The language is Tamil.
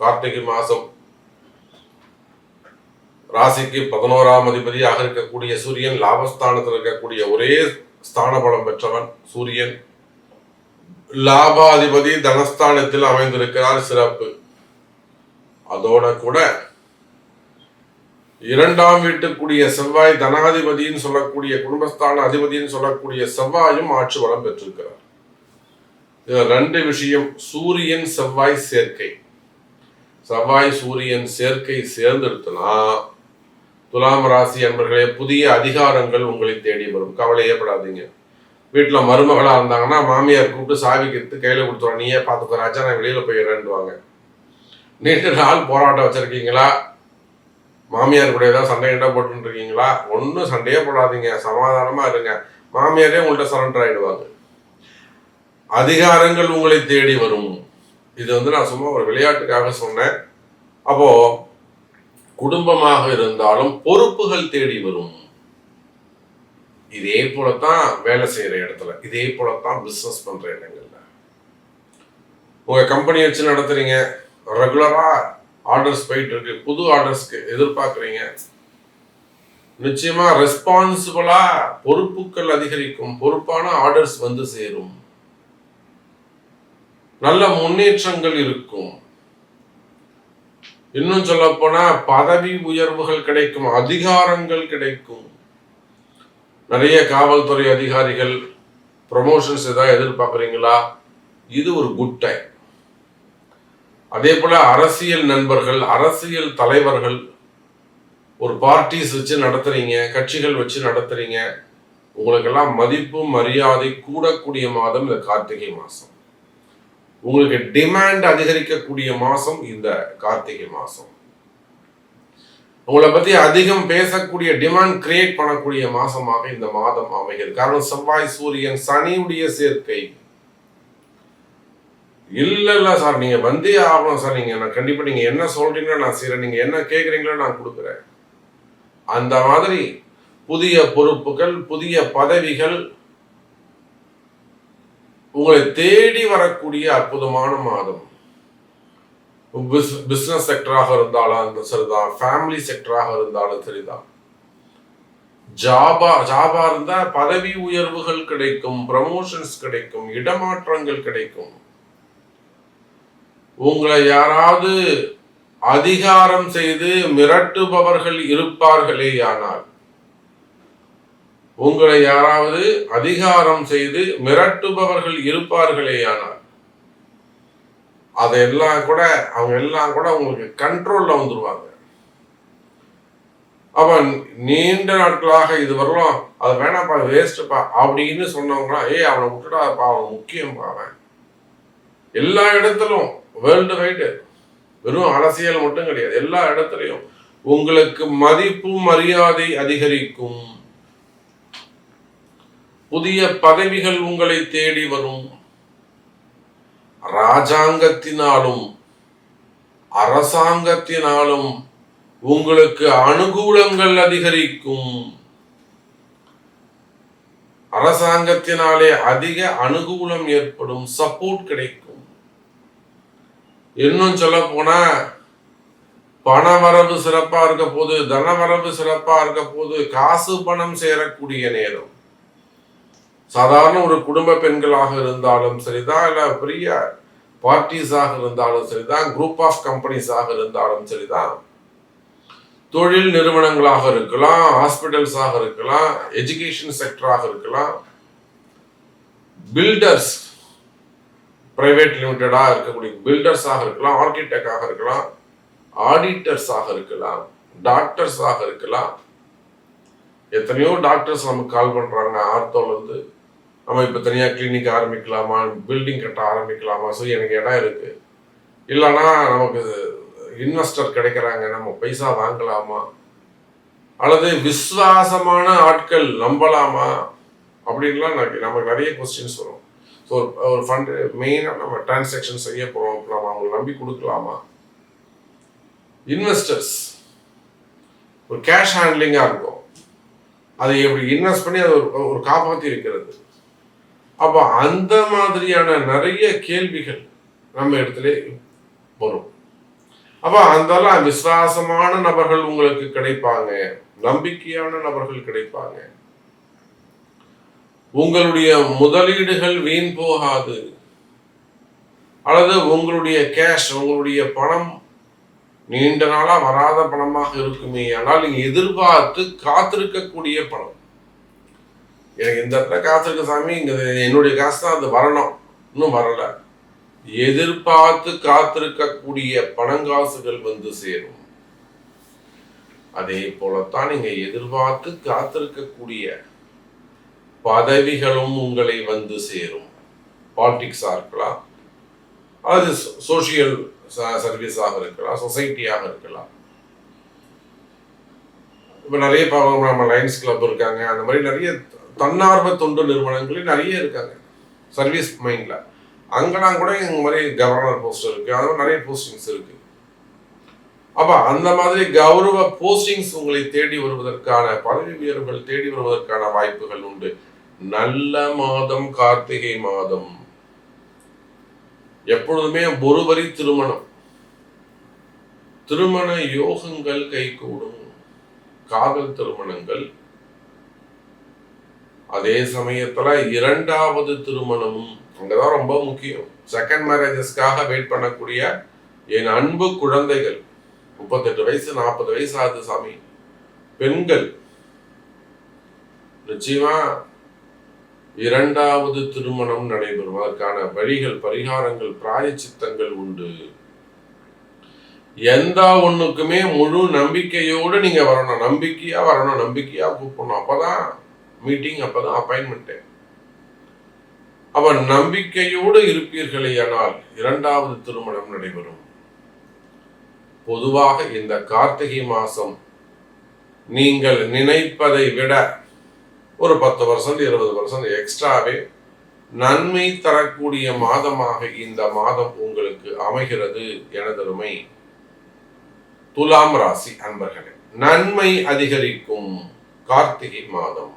கார்த்திகை மாசம் ராசிக்கு பதினோராம் அதிபதியாக இருக்கக்கூடிய சூரியன் லாபஸ்தானத்தில் இருக்கக்கூடிய ஒரே ஸ்தான பலம் பெற்றவன் சூரியன். லாபாதிபதி தனஸ்தானத்தில் அமைந்திருக்கிறார் சிறப்பு. அதோட கூட இரண்டாம் வீட்டுக்குரிய செவ்வாய் தனாதிபதின்னு சொல்லக்கூடிய குடும்பஸ்தான அதிபதின்னு சொல்லக்கூடிய செவ்வாயும் ஆட்சி வளம் பெற்றிருக்கிறார். இது ரெண்டு விஷயம் சூரியன் செவ்வாய் சேர்க்கை. செவ்வாய் சூரியன் சேர்க்கை சேர்ந்தெடுத்தனா துலாம் ராசி அன்பர்களே புதிய அதிகாரங்கள் உங்களை தேடி வரும். கவலையே படாதீங்க. வீட்டில் மருமகளாக இருந்தாங்கன்னா மாமியார் கூப்பிட்டு சாவி எடுத்து கையில் கொடுத்துருவோம் நீயே பார்த்துக்கோ ராஜா நான் வெளியில் போயிடுறேன்டுவாங்க நீண்ட நாள் போராட்டம் வச்சுருக்கீங்களா? மாமியார் கூட ஏதாவது சண்டை கிட்ட போட்டுருக்கீங்களா? ஒன்றும் சண்டையே போடாதீங்க. சமாதானமாக இருங்க. மாமியாரே உங்கள்கிட்ட சரண்டர் ஆகிடுவாங்க அதிகாரங்கள் உங்களை தேடி வரும். இது வந்து நான் சும்மா ஒரு விளையாட்டுக்காக சொன்னேன். அப்போ குடும்பமாக இருந்தாலும் பொறுப்புகள் தேடி வரும். இதே போலத்தான் வேலை செய்யற இடத்துல இதே போலத்தான் பிசினஸ் பண்ற இடங்கள்ல. உங்க கம்பெனி வச்சு நடத்துறீங்க. ரெகுலரா ஆர்டர்ஸ் போயிட்டு இருக்கு புது ஆர்டர்ஸ்க்கு எதிர்பார்க்குறீங்க. நிச்சயமா ரெஸ்பான்சிபிளா பொறுப்புகள் அதிகரிக்கும். பொறுப்பான ஆர்டர்ஸ் வந்து சேரும். நல்ல முன்னேற்றங்கள் இருக்கும். இன்னும் சொல்ல போனா பதவி உயர்வுகள் கிடைக்கும் அதிகாரங்கள் கிடைக்கும். நிறைய காவல்துறை அதிகாரிகள் ப்ரொமோஷன்ஸ் ஏதாவது எதிர்பார்க்குறீங்களா? இது ஒரு குட் டைம் அதே போல அரசியல் நண்பர்கள் அரசியல் தலைவர்கள் ஒரு பார்ட்டிஸ் வச்சு நடத்துறீங்க கட்சிகள் வச்சு நடத்துறீங்க உங்களுக்கெல்லாம் மதிப்பு மரியாதை கூடக்கூடிய மாதம் இந்த கார்த்திகை மாதம். உங்களுக்கு டிமாண்ட் அதிகரிக்கக்கூடிய மாசம் இந்த கார்த்திகை மாசம். உங்களை பத்தி அதிகம் பேசக்கூடிய டிமாண்ட் கிரியேட் பண்ணக்கூடிய மாசமாக இந்த மாதம் அமைகிறது. காரணம் செவ்வாய் சூரியன் சனியுடைய சேர்க்கை. இல்ல இல்ல சார் நீங்க வந்தே ஆகணும் சார் நீங்க நான் கண்டிப்பா நீங்க என்ன சொல்றீங்களோ நான் செய்யறேன் நீங்க என்ன கேக்குறீங்களோ நான் கொடுக்குறேன். அந்த மாதிரி புதிய பொறுப்புகள் புதிய பதவிகள் உங்களை தேடி வரக்கூடிய அற்புதமான மாதம். பிஸ்னஸ் செக்டராக இருந்தாலும் சரிதான். ஃபேமிலி செக்டராக இருந்தாலும் சரிதான். ஜாபா ஜாபா இருந்தா பதவி உயர்வுகள் கிடைக்கும் ப்ரமோஷன்ஸ் கிடைக்கும் இடமாற்றங்கள் கிடைக்கும். உங்களை யாராவது அதிகாரம் செய்து மிரட்டுபவர்கள் இருப்பார்களே ஆனால் உங்களை யாராவது அதிகாரம் செய்து மிரட்டுபவர்கள் இருப்பார்களேயானால் அதெல்லாம் கூட அவங்க எல்லாம் கூட உங்களுக்கு கண்ட்ரோல்ல வந்துருவாங்க. அவன் நீண்ட நாட்களாக இது வரலாம் அது வேணாப்பா வேஸ்ட்ப்பா அப்படின்னு சொன்னவங்களா ஏய் அவனை விட்டுடாப்பா அவன் முக்கியம் அவன். எல்லா இடத்திலும் வேர்ல்டு வைடு வெறும் அரசியல் மட்டும் கிடையாது. எல்லா இடத்துலையும் உங்களுக்கு மதிப்பு மரியாதை அதிகரிக்கும். புதிய பதவிகள் உங்களை தேடி வரும். ராஜாங்கத்தினாலும் அரசாங்கத்தினாலும் உங்களுக்கு அனுகூலங்கள் அதிகரிக்கும். அரசாங்கத்தினாலே அதிக அனுகூலம் ஏற்படும். சப்போர்ட் கிடைக்கும். இன்னும் சொல்ல போனா பணவரவு சிறப்பா இருக்க போது தனவரவு சிறப்பா இருக்க போது காசு பணம் சேரக்கூடிய நேரம். சாதாரண ஒரு குடும்ப பெண்களாக இருந்தாலும் சரிதான் இல்லை பெரிய பார்ட்டிஸாக இருந்தாலும் சரிதான் குரூப் ஆஃப் கம்பெனிஸாக இருந்தாலும் சரிதான். தொழில் நிறுவனங்களாக இருக்கலாம் ஹாஸ்பிட்டல்ஸாக இருக்கலாம் எஜுகேஷன் செக்டராக இருக்கலாம். பில்டர்ஸ் பிரைவேட் லிமிட்டடாக இருக்கக்கூடிய பில்டர்ஸாக இருக்கலாம் ஆர்கிடெக்டாக இருக்கலாம் ஆடிட்டர்ஸாக இருக்கலாம் டாக்டர்ஸாக இருக்கலாம். எத்தனையோ டாக்டர்ஸ் நமக்கு கால் பண்ணுறாங்க ஆர்த்தோலேருந்து நம்ம இப்போ தனியாக கிளினிக் ஆரம்பிக்கலாமா? பில்டிங் கட்ட ஆரம்பிக்கலாமா? சரி எனக்கு இடம் இருக்குது இல்லைன்னா நமக்கு இன்வெஸ்டர் கிடைக்கிறாங்க. நம்ம பைசா வாங்கலாமா? அல்லது விசுவாசமான ஆட்கள் நம்பலாமா? அப்படின்லாம் நமக்கு நிறைய கொஸ்டின்ஸ் வரும். ஸோ ஒரு ஃபண்ட் ஃபண்டு மெயினாக நம்ம டிரான்சாக்ஷன் செய்ய போகிறோம் நம்ம அவங்களை நம்பி கொடுக்கலாமா? இன்வெஸ்டர்ஸ் ஒரு கேஷ் ஹேண்ட்லிங்காக இருக்கும். அதை எப்படி இன்வெஸ்ட் பண்ணி அதை ஒரு ஒரு காப்பாற்றி இருக்கிறது. அப்போ அந்த மாதிரியான நிறைய கேள்விகள் நம்ம இடத்துல வரும். அப்போ அந்தெல்லாம் விசுவாசமான நபர்கள் உங்களுக்கு கிடைப்பாங்க நம்பிக்கையான நபர்கள் கிடைப்பாங்க. உங்களுடைய முதலீடுகள் வீண் போகாது. அல்லது உங்களுடைய கேஷ் உங்களுடைய பணம் நீண்ட நாளா வராத பணமாக இருக்குமே ஆனால் நீங்க எதிர்பார்த்து காத்திருக்கக்கூடிய பணம். எனக்கு இந்த இடத்துல காத்திருக்க சாமி. இங்க என்னுடைய காசு தான் அது வரணும். இன்னும் வரல. எதிர்பார்த்து காத்திருக்கக்கூடிய பணங்காசுகள் வந்து சேரும். அதே போலத்தான் நீங்க எதிர்பார்த்து காத்திருக்கக்கூடிய பதவிகளும் உங்களை வந்து சேரும். பாலிடிக்ஸாக இருக்கலாம். அது சோசியல் சர்வீஸாக இருக்கலாம். சொசைட்டியாக இருக்கலாம். இப்போ நிறைய பாவம் நம்ம லைன்ஸ் கிளப் இருக்காங்க. அந்த மாதிரி நிறைய தன்னார்வ தொண்டு நிறுவனங்கள் நிறைய இருக்காங்க. சர்வீஸ் மைண்டில் அங்கெல்லாம் கூட இந்த மாதிரி கவர்னர் போஸ்ட் இருக்கு. அது மாதிரி நிறைய போஸ்டிங்ஸ் இருக்கு. அப்போ அந்த மாதிரி கௌரவ போஸ்டிங்ஸ் உங்களை தேடி வருவதற்கான பதவி உயர்வுகள் தேடி வருவதற்கான வாய்ப்புகள் உண்டு. நல்ல மாதம் கார்த்திகை மாதம். எப்பொழுதுமே ஒரு வரி திருமணம். திருமண யோகங்கள் கைகூடும். காதல் திருமணங்கள் அதே சமயத்துல இரண்டாவது திருமணமும் அங்கதான் ரொம்ப முக்கியம். செகண்ட் மேரேஜஸ்க்காக வெயிட் பண்ணக்கூடிய என் அன்பு குழந்தைகள் முப்பத்தெட்டு வயசு நாற்பது வயசு ஆகுது சாமி. பெண்கள் நிச்சயமா இரண்டாவது திருமணம் நடைபெறும். அதற்கான வழிகள் பரிகாரங்கள் பிராயச்சித்தங்கள் உண்டு. எந்த ஒண்ணுக்குமே முழு நம்பிக்கையோடு நீங்க வரணும். நம்பிக்கையா வரணும் நம்பிக்கையா கூப்பிடணும். அப்பதான் மீட்டிங் அப்பதான் அப்பாயின்மெண்ட் அவன் நம்பிக்கையோடு இருப்பீர்களேயானால் இரண்டாவது திருமணம் நடைபெறும். பொதுவாக இந்த கார்த்திகை மாசம் நீங்கள் நினைப்பதை விட ஒரு பத்து பர்சன்ட் இருபது பர்சன்ட் எக்ஸ்ட்ராவே நன்மை தரக்கூடிய மாதமாக இந்த மாதம் உங்களுக்கு அமைகிறது எனதருமை துலாம் ராசி அன்பர்களே நன்மை அதிகரிக்கும் கார்த்திகை மாதம்.